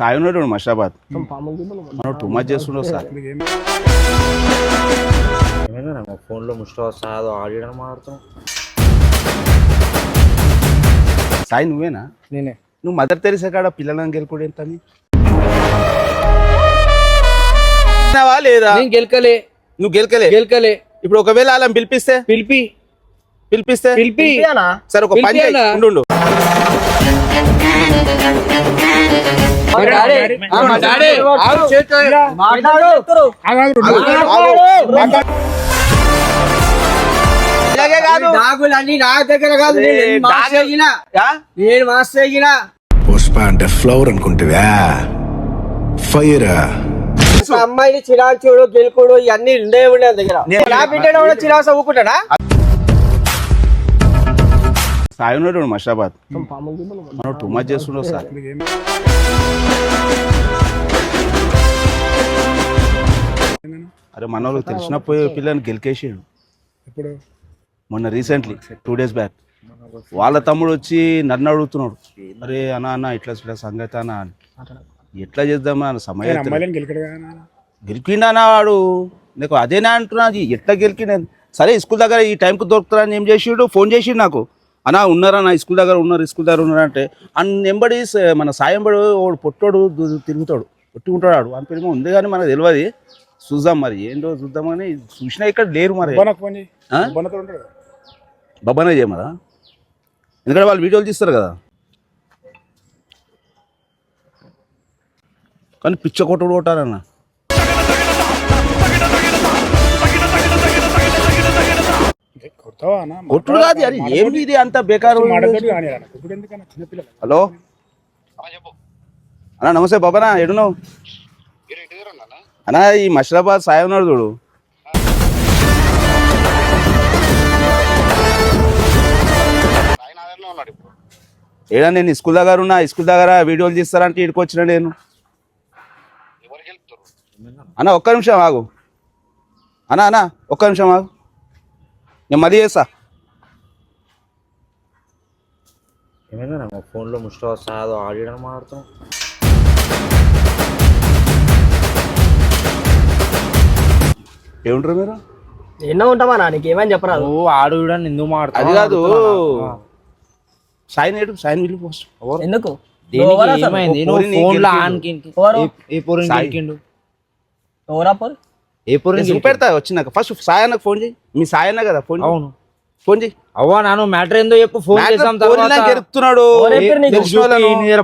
సాయి ఉన్నాడు మషాబాద్. మనం too much చేస్తుండవు sir. మా ఫోన్లో మాట్లాడుతున్నావు? సాయి నువ్వేనా? నేనే. నువ్వు మదర్ తెరిసే కాడ పిల్లలను గెలుకుడు ఎంత లేదా? నేను గెలకలే. నువ్వు గెలకలే? గెలకలే. ఇప్పుడు ఒకవేళ అలా పిలిపిస్తే? పిలిపి. పిలిపిస్తే? పిలిపి. సరే ఒక పని? ఉండు, ఇలాగే కాదు. డాగులన్నీ నా దగ్గర కాదు. నేను పుష్ప అంటే ఫ్లవర్ అనుకుంటువా? ఫైర్ అమ్మాయిని చిరాచుడు గెలుకుడు ఇవన్నీ ఉండే ఉండే దగ్గర. నా బిడ్డ కూడా చిరా చదువుకుంటాడా? సాయి ఉన్నాడు మషాబాద్. మనం టూ మచ్ చేస్తుండవు సార్. అరే మన వాళ్ళకి తెలిసిన పోయి పిల్లని గెలికేసాడు. ఇప్పుడు మొన్న రీసెంట్లీ టూ డేస్ బ్యాక్. వాళ్ళ తమ్ముడు వచ్చి నన్ను అడుగుతున్నాడు. అరే అన్న అన్న ఇట్లా ఇట్లా సంగతి అన్న అని. ఎట్లా చేద్దామా అన్న సమయం గెలకడు వాడు? నీకు అదేనా అంటున్నా ఎట్లా గెలికిండ సరే స్కూల్ దగ్గర ఈ టైంకి దొరుకుతారా అని ఏం చేసిండు? ఫోన్ చేసిండు నాకు. అన్నా ఉన్నారా? నా స్కూల్ దగ్గర ఉన్నారు స్కూల్ దగ్గర ఉన్నారా అంటే అన్ ఎంబడి మన సాయంబడు వాడు పొట్టోడు తిరుగుతాడు. పొట్టి ఉంటాడు వాడు అని పేరు ఉంది కానీ మనకు తెలియదు చూద్దాం మరి ఏంటో చూద్దామని చూసినా ఇక్కడ లేరు మరి. బొబ్బనే చేయమరా? ఎందుకంటే వాళ్ళు వీడియోలు తీస్తారు కదా. కానీ పిచ్చ కొట్టుడు కొట్టారన్న కొట్టుడు కాదు అది. ఏంటి ఇది అంత బేకారు హలో? అన్నా నమస్తే బాబానా ఎడున్నావు? అన్నా? ఈ మషరాబాద్ సాయి ఉన్నాడు చూడు. ఏడా నేను స్కూల్ దగ్గర ఉన్నా స్కూల్ దగ్గర వీడియోలు తీస్తారంటే ఇక్కడికి వచ్చిన నేను. అన్న ఒక్క నిమిషం ఆగు. అన్నా అన్నా ఒక్క నిమిషం ఆగు. నేను మళ్ళీ చేస్తా. ఏమైందా మా ఫోన్లో ముస్టఫా సాదో ఆడియడం మాట్లాడుతున్నావు. ఏముంటారు మీరు? ఎన్నో ఉంటామా నా నీకు ఏమని చెప్పరాదు ఆడు వీడని ఎందుకు అది కాదు. సాయి నేడు సాయిని ఎందుకు? దేనికి ఏమైంది? నువ్వు పోరిని ఫోన్లో ఎవరు? పోరు? ఏ చూపెడతా వచ్చినాక. ఫస్ట్ సాయి అన్నకు ఫోన్ చేయి మీ సాయి అన్న కదా ఫోన్. అవును. ఫోన్ చేయి అవ్వా నాను మ్యాటర్ ఏందో చెప్పు ఫోన్ చేసాం గెలుపుతున్నాడు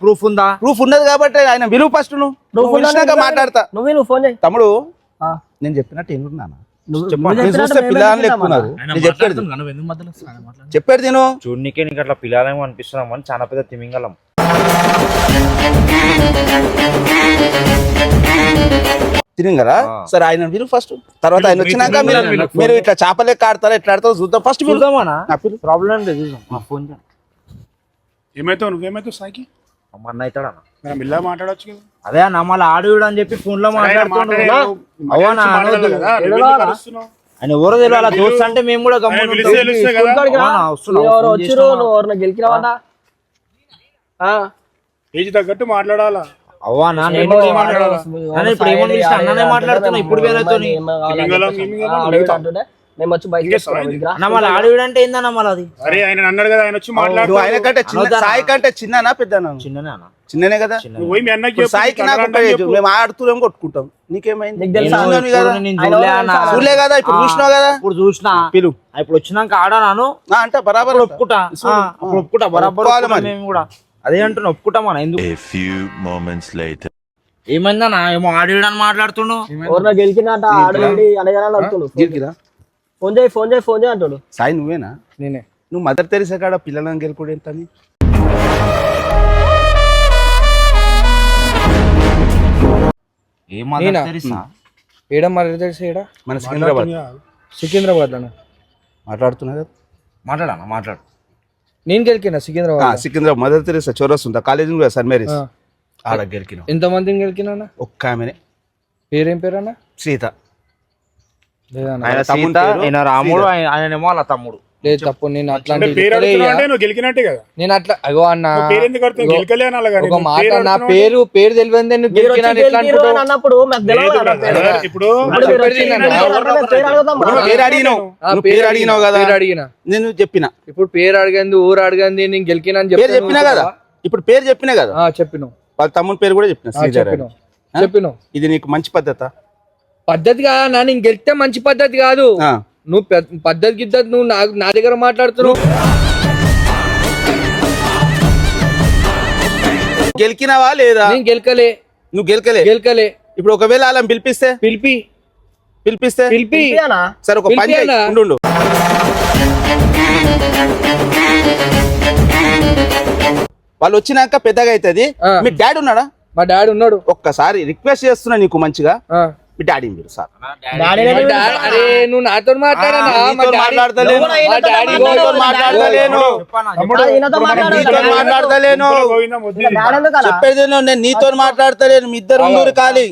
ప్రూఫ్ ఉందా? ప్రూఫ్ ఉన్నది కాబట్టి ఆయన విలువ ఫస్ట్ నువ్వు. మాట్లాడతా. నువ్వు నువ్వు ఫోన్ చేయి. తమ్ముడు ఆ. నేను చెప్పినట్టు ఎన్నున్నాను నువ్వు- చెప్పు. నువ్వు నేను చూడనికే నీకు అట్లా పిల్లాలేమో అనిపిస్తున్నాం అని చాలా పెద్ద తిమింగలం. తిరిగి కదా? ఆ. సరే ఆయన విలువ ఫస్ట్ తర్వాత ఆయన వచ్చినాక మీరు మీరు ఇట్లా చేపలే కాడతారా ఎట్లా ఆడతారో చూద్దాం. ఫస్ట్ మీరు ప్రాబ్లం లేదు ఫోన్. ఏమైతావు నువ్వేమైతావు సాయికి? అమ్మ అన్న అవుతాడన్నా మనం ఇలా మాట్లాడొచ్చు కదా. అదే అన్న మళ్ళీ ఆడు వీడు అని చెప్పి ఫోన్లో మాట్లాడుతున్నావు? ఆయన ఎవరో తెలియాలి దోస్త్ అంటే మేము కూడా ఆ. ఏజ్ తగ్గట్టు మాట్లాడాలా? నేను ఇప్పుడు అన్ననే మాట్లాడుతున్నా మేము వచ్చి బయట అంటే ఏందన్న మళ్ళీ అది? అరే ఆయన అన్నాడు కదా ఆయన వచ్చి నువ్వు మాట్లాడు ఆయన కంటే చిన్న? సాయి కంటే చిన్ననా పెద్దనా? చిన్ననే అన్న. చిన్ననే కదా? పోయి మీ అన్నకి సాయికి నాకు. మేము ఆడుతున్నాం కొట్టుకుంటాం. నీకేమైంది? కదా ఇప్పుడు చూడలే కదా? చూసినావు కదా? ఇప్పుడు చూసినా. పిలు. ఇప్పుడు వచ్చినాక ఆడాను. అంటే బరాబర్ ఒప్పుకుంటా. ఒప్పుకుంటా బరాబర్. మేము కూడా. అదే అంటున్నా ఒప్పుకుంటాం మన ఎందుకు? A few moments later. ఏమైందన్నా? ఏమో ఆడు వీడు అని మాట్లాడుతుండు ఎవరినో గెలికినట్ట ఆడలేడి అనగానే అంటుండు గిరికిరా ఫోన్ చేయి ఫోన్ చేయి ఫోన్ చేయి అంటుండు. సాయి నువ్వేనా? నేనే. నువ్వు మదర్ తెరిసే కాడ పిల్లలను గెలుకుడు ఎంత ఏం నేనా? తెలుసా ఏడా మరి తెలిసి ఏడా? మన సికింద్రాబాద్. సికింద్రాబాద్లోనే మాట్లాడుతున్నా కదా మాట్లాడన్నా మాట్లాడు. నేను గెలికినా సికింద్రాబాద్ సికింద్రాబాద్ మదర్ తెరిసా చౌరస్ ఉందా కాలేజ్ కదా సన్ మేరీస్ ఆడ గెలికిన ఎంత మందిని గెలికినా ఒక్క ఆమెనే పేరేం పేరన్నా సీత ఆయన రాముడు. ఆయన వాళ్ళ తమ్ముడు లేదు తప్పు నేను అంటే అట్లాంటి గెలికినట్టే కదా. నేను అట్లా అగో అన్న ఒక మాట నా పేరు పేరు తెలియదు నువ్వు గెలికినా ఎట్లా అన్నప్పుడు. పేరు. ఇప్పుడు అడిగినావు. పేరు అడిగినావు కదా. పేరు అడిగిన నేను చెప్పిన. ఇప్పుడు పేరు అడిగింది ఊరు అడిగింది నేను గెలికినా అని పేరు చెప్తే చెప్పినా కదా. ఇప్పుడు పేరు చెప్పినా కదా. ఆ, చెప్పినావు వాళ్ళ తమ్ముని పేరు కూడా చెప్పిన చెప్పినావు. చెప్పినావు ఇది నీకు మంచి పద్ధత? పద్ధతి కాదా నా నేను గెలిస్తే మంచి పద్ధతి కాదు. నువ్వు పద్ధతి గిద్దతి నువ్వు నా నా దగ్గర మాట్లాడుతున్నావు. గెలికినావా లేదా? నేను గెలకలే. నువ్వు గెలకలే? గెలకలే. ఇప్పుడు ఒకవేళ అలా పిలిపిస్తే? పిలిపి. పిలిపిస్తే? పిలిపి? సరే ఒక పని? ఉండు. వాళ్ళు వచ్చినాక పెద్దగా అవుతుంది. మీ డాడీ ఉన్నాడా? మా డాడీ ఉన్నాడు. ఒక్కసారి రిక్వెస్ట్ చేస్తున్నా నీకు మంచిగా. ఆ. మీ డాడీని మీరు సార్. డాడీ అరే నువ్వు నాతో డాడీ మాట్లాడతలేను. డాడీ. డాడీ? చెప్పేది నేను నీతో మాట్లాడతలేను. మీ ఇద్దరు ముందు ఖాళీ.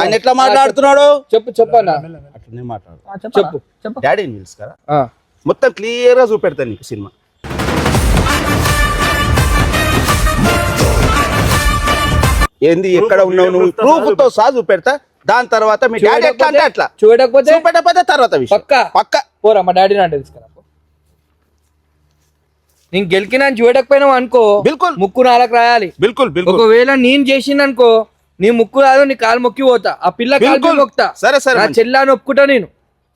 ఆయన ఎట్లా మాట్లాడుతున్నాడు? చెప్పు చెప్పన్నా. అట్లనే మాట్లాడు చెప్పు. డాడీని పిలుసు కదా. మొత్తం క్లియర్గా చూపెడతాను నీకు సినిమా. ఏంది ఎక్కడ ఉన్నావు నువ్వు? ప్రూఫ్తో సహా చూపెడతా. దాని తర్వాత మీ డాడీ ఎట్లా అంటే అట్లా. చూడకపోతే చూపెట్టకపోతే తర్వాత విషయం. పక్కా. పక్క. పోరా మా డాడీ అంటే తీసుకురా. నేను గెలికినా చూడకపోయినావు అనుకో బిల్కుల్. ముక్కు నాలకు రాయాలి. బిల్కుల్ బిల్కుల్. ఒకవేళ నేను చేసిందనుకో నీ ముక్కు రాదు నీ కాలు మొక్కి పోతా. ఆ పిల్ల కాలు బిల్కుల్. మొక్తా. సరే, సరే, నా. చెల్లాని ఒప్పుకుంటా నేను.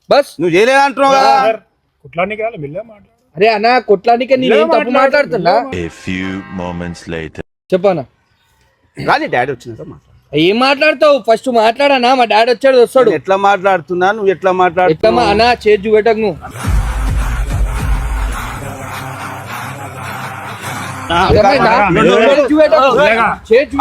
బస్. నువ్వు చేయలేదు అంటున్నావు కదా? సార్, కుట్లానికి రాలే మెల్లగా మాట్లాడు. అరే అన్న కొట్లానికే నేను ఏం తప్పు మాట్లాడుతున్నా. చెప్పనా కానీ డాడీ మాట్లాడు. ఏం మాట్లాడతావు? ఫస్ట్ మాట్లాడనా? మా డాడీ వచ్చాడు వస్తాడు. ఎట్లా మాట్లాడుతున్నా? నువ్వు ఎట్లా ఎట్లమ్మా మాట్లాడుతున్నావు అన్న చేతి చూపెట్టకు నువ్వు. చేతి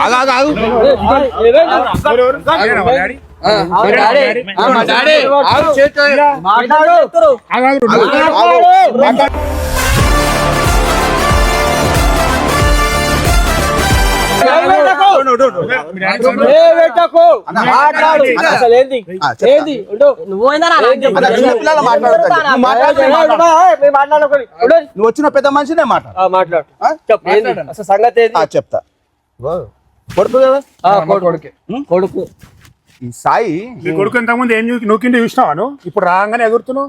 నువ్వు వచ్చిన పెద్ద మనిషినే మాట్లాడు ఆ, మాట్లాడు ఆ? చెప్పు ఏంది అసలు సంగతి ఏంది ఆ, చెప్తా కొడుకు. కదా కొడుకే కొడుకు ఈ సాయి. మీ కొడుకు ఇంతకుముందు ఏం నూకి- నూకిండి చూసినావా నువ్వు? ఇప్పుడు రాగానే ఎగురుతున్నావు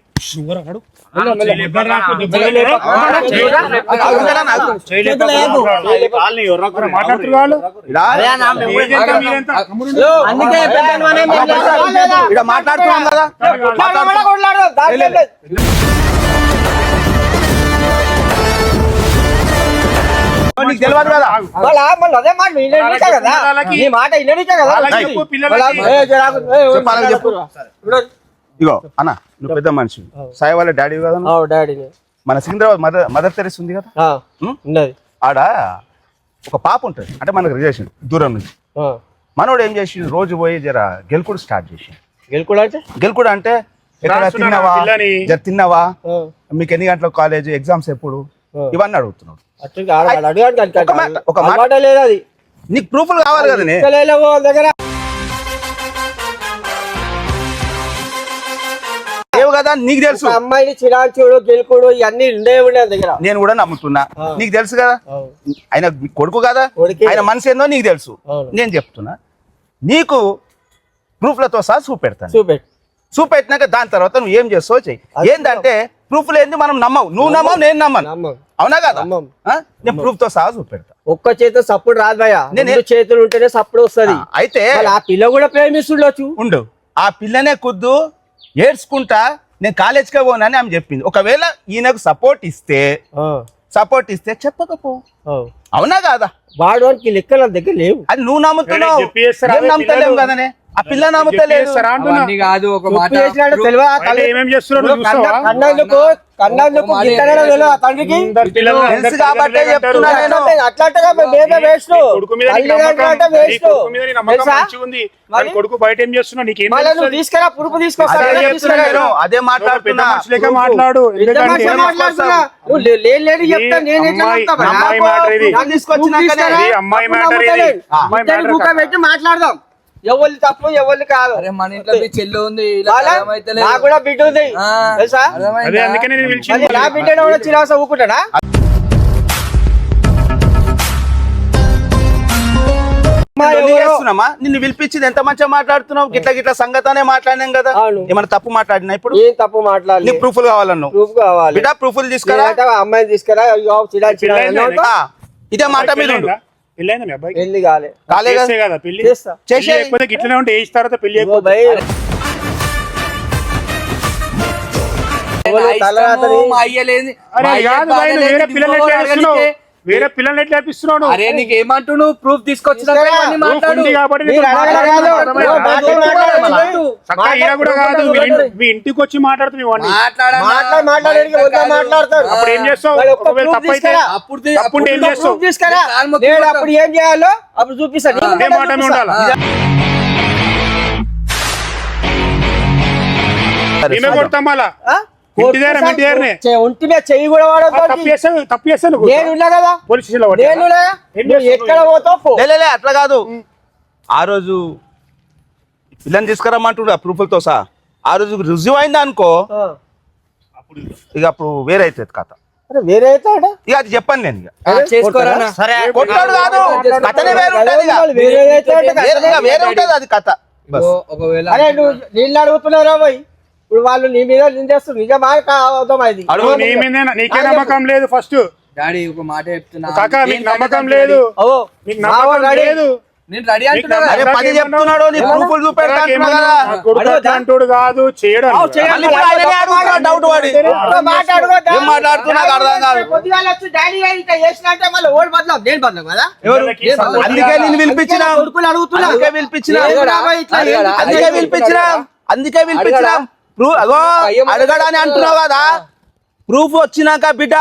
మాట్లాడుతున్నాం కదా. నీకు తెలియదు కదా? వాళ్ళ మళ్ళీ అదే మాట విననికే కదా? నీ మాట కదా? ఏ, చెప్పాలని చెప్పు. ఇగో అన్న నువ్వు పెద్ద మనిషి. సాయి వాళ్ళ డాడీ కదా డాడీని మన సికింద్రాబాద్ మదర్ మదర్ తెరిసి ఉంది కదా? ఆ, ఉం? ఉన్నది. ఆడ ఒక పాప ఉంటుంది. అంటే మనకు రిలేషన్ దూరం నుంచి. మనోడు ఏం చేసి రోజు పోయి జర గెలుకుడు స్టార్ట్ చేసి గెలుకుడు అంటే? గెలుకుడు అంటే ఎక్కడ తిన్నావా? జర తిన్నావా? మీకు ఎన్ని గంటలకు కాలేజ్ ఎగ్జామ్స్ ఎప్పుడు. ఇవన్నీ అడుగుతున్నాడు. ఒక మాట, లేదు నీకు ప్రూఫ్లు కావాలి కదా కదా? నీకు తెలుసు. అమ్మాయిని చిరాచుడు గెలుకుడు ఇవన్నీ ఉండే ఉండే దగ్గర. నేను కూడా నమ్ముతున్నా. నీకు తెలుసు కదా. ఆయన కొడుకు కదా. ఆయన మనసు ఏందో నీకు తెలుసు. నేను చెప్తున్నా. నీకు ప్రూఫ్లతో సహా చూపెడతాను చూపెట్టు చూపెట్టినాక దాని తర్వాత నువ్వు ఏం చేస్తావో చెయ్యి. ఏంటంటే ప్రూఫ్లు ఏంది మనం నమ్మవు నువ్వు నమ్మవు నేను నమ్మను. నమ్మం. అవునా కదా? నేను ప్రూఫ్తో సహా చూపెడతా ఒక్క చేతితో సప్పుడు రాదు భయ నేను- చేతులు ఉంటేనే సప్పుడు వస్తది. అయితే ఆ పిల్ల కూడా ప్రేమిస్తుండొచ్చు. ఉండు. ఆ పిల్లనే కుద్దు ఏడ్చుకుంటా నేను కాలేజ్కే పోనని ఆమె చెప్పింది. ఒకవేళ ఈయనకు సపోర్ట్ ఇస్తే సపోర్ట్ ఇస్తే చెప్పకపో. అవునా కాదా? వాడు లెక్కల దగ్గర లేవు. అది నువ్వు నమ్ముతున్నావు. చెప్పి చేస్తారు, నేను అదే నమ్ముతలేం పిల్లలు. కదనే. ఆ పిల్ల నమ్ముతలేదు కాదు ఒక మాట. కన్నందుకు కన్నందుకు తెలియదా తండ్రికి? తెలుసు కాబట్టే అట్లాంటిగా మేమే వేస్ట్. కొడుకు బయట ఏం నీకేం పురుపు అదే మాట్లాడుతున్నా? మాట్లాడు చెప్తా నేను అమ్మాయి-? అమ్మాయి మ్యాటర్ ఇది. మ్యాటర్ ఇది. మ్యాటర్. పెట్టి మాట్లాడదాం. ఎవరి తప్పు ఎవరిది కాదు. అరే మన ఇంట్లో మీ చెల్లి ఉంది. నాకు కూడా బిడ్డ ఉంది. తెలుసా? నా బిడ్డ కూడా చిరాస ఊకుంటాడా ఎవరో- నిన్ను పిలిపించింది ఎంత మంచిగా మాట్లాడుతున్నావు? గిట్ల గిట్ల సంగతానే మాట్లాడినాం కదా. ఏమైనా తప్పు మాట్లాడినా ఇప్పుడు? ఏం తప్పు మాట్లాడలేదు నీకు ప్రూఫ్లు కావాలన్నావు ప్రూఫ్ కావాలి. బిడ్డ ప్రూఫ్లు తీసుకురా. అమ్మాయిని తీసుకురా. ఇదే మాట మీద ఉండు. పెళ్ళైందా? మీ అబ్బాయికి పెళ్ళి కాలే కాలే కదా చేస్తే కదా పెళ్ళి చేస్తా. లేకపోతే గిట్లనే ఉంటే ఏజ్ తర్వాత పెళ్ళి ఇదిగో అయిపోతుంది. భయ్, నా ఇష్టము, తలరాతని- మా అయ్య లేని- అరే మా అయ్య కాదు బాగా భయ్, నువ్వు లేని వేరే పిల్లల్ని ఎట్లా ఇంకోటి చేస్తున్నావు అడగనీకే. వేరే పిల్లల్ని ఎట్లా చేపిస్తున్నావు అరే నీకు ఏమంటు నువ్వు ప్రూఫ్ తీసుకొచ్చిన కూడా కాదు. మీ ఇంటికి వచ్చి మాట్లాడుతుంది అప్పుడు ఏం చేస్తావు? తప్పైతే. అప్పుడు ఏం చేస్తావు? అప్పుడు చేయాలో అప్పుడు చూపిస్తాను ఉండాలా? మేమే కొడతాం మళ్ళా? ఒంటి మీద చెయ్యి కూడా తప్పు చేస్తాను కదా? పోలీస్ స్టేషన్ నేను ఎక్కడ పోతావు? అట్లా కాదు. ఆ రోజు పిల్లని తీసుకురమ్మంటుడు ఆ ప్రూఫ్లతో సహా. ఆ రోజు రుజువు అయింది అనుకో. ఇక అప్పుడు వేరే అవుతుంది కథ. వేరే అవుతాడా? ఇక అది చెప్పను నేను కొట్టాడు కాదు. కథనే వేరే ఉంటుంది. వేరే అది కథ. ఒకవేళ నీళ్ళు అడుగుతున్నారా పోయి. ఇప్పుడు వాళ్ళు నీ మీద నిందేస్తారు నిజమా కావద్దాం అది అడుగు నీ మీద నీకే నమ్మకం లేదు ఫస్ట్. డాడీ ఒక మాట చెప్తున్నా. కాకా మీకు నమ్మకం. లేదు. ఓ మీకు మావాడు నమ్మకం రెడీ. లేదు. నేను రెడీ కదా. చేయడం డౌట్ అర్థం కాదు. అందుకే నేను పిలిపించిన. అందుకే పిలిపించిన? అందుకే పిలిపించిన. అందుకే పిలిపించిన? ప్రూఫ్ అగో అడగడాని అంటున్నావు కదా. ప్రూఫ్ వచ్చినాక బిడ్డ.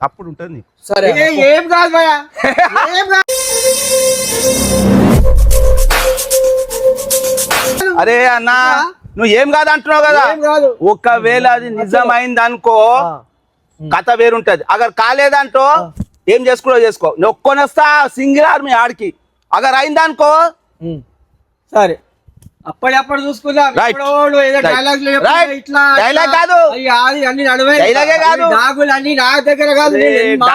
అప్పుడు ఉంటుంది. సరే ఏ, కాదు భయ ఏం కాదు అరే అన్న నువ్వు ఏం కాదు అంటున్నావు కదా. ఒకవేళ అది నిజమైంది అనుకో కథ వేరుంటది. అగర్ కాలేదంటో ఏం చేసుకున్నావు చేసుకో. నువ్వు ఒక్కొనొస్తా సింగిల్ ఆర్మీ ఆడికి. అగర్ అయిందనుకో సరే. అప్పుడప్పుడు చూసుకుందాం. డైలాగ్. కాదు. అన్ని నడువే కాదు. అన్ని నా దగ్గర కాదు నేను.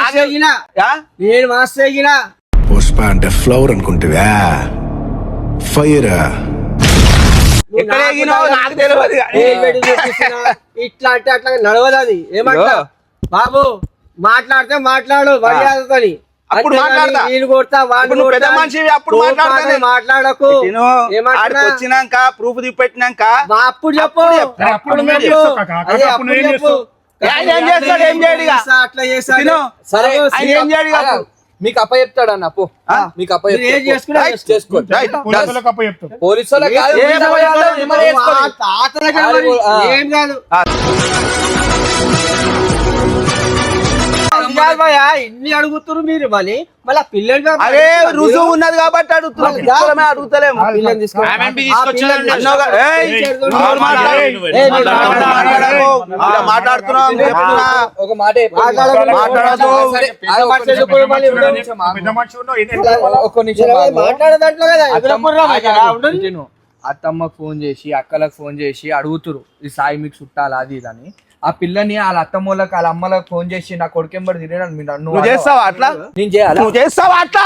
పుష్ప అంటే ఫ్లవర్ అనుకుంటివా ఫైర్. ఇట్లా అంటే అట్లా నడవదు అది ఏమంటా. బాబు మాట్లాడితే మాట్లాడు మర్యాదతోని అప్పుడు మాట్లాడతా. ఇప్పుడు పెద్ద అప్పుడు మాట్లాడకు. వచ్చినాక ప్రూఫ్ చూపెట్టినాక అప్పుడు చెప్పు. అప్పుడు. ఏం చేస్తాడు, చేయడు అట్లా. సరే ఏం చేయడు? మీకు అప్ప చెప్తాడు అన్న అప్పు? మీకు అప్ప చెప్తాడు. పోలీసు ఏ కాదు కాదు భయ్యా, ఇన్ని అడుగుతున్నారు మీరు మళ్ళీ మళ్ళీ పిల్లలు. అరే రుజువు ఉన్నది కాబట్టి అడుగుతున్నాం అడుగుతలేము మాట్లాడుతున్నాం ఒక మాట. మాట్లాడేదాంట్లో. అత్తమ్మకు ఫోన్ చేసి అక్కలకు ఫోన్ చేసి అడుగుతురు ఈ సాయి మీకు చుట్టాలి అది ఇది అని ఆ పిల్లని వాళ్ళ అత్తమ్మలకు వాళ్ళ అమ్మలకు ఫోన్ చేసి నా కొడుకెంబడి తిరిగినాడు మీరు నన్ను నువ్వు చేస్తావా అట్లా? నేను చేయాలా? నువ్వు చేస్తావా అట్లా?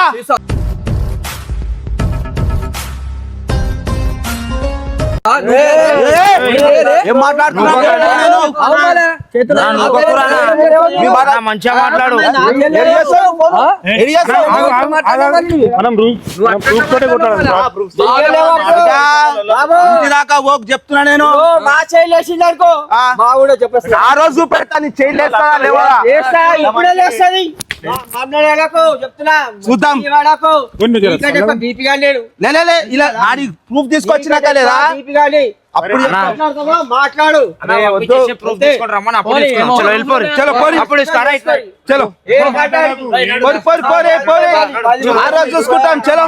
దాకా ఓక్ చెప్తున్నా నేను. మా చేయలు వేసింది అనుకో. ఆ. మా కూడా చెప్పేస్తా. ఆ రోజు పెడతా నీ చేయలేస్తా లేవా? ఇప్పుడే లేస్తుంది. చూద్దాం. ఇలా ఆడి ప్రూఫ్ తీసుకొచ్చినాక లేదా అప్పుడు? మాట్లాడు. చలో పోరి పోరే పోరే ఆ రోజు చూసుకుంటాం చలో.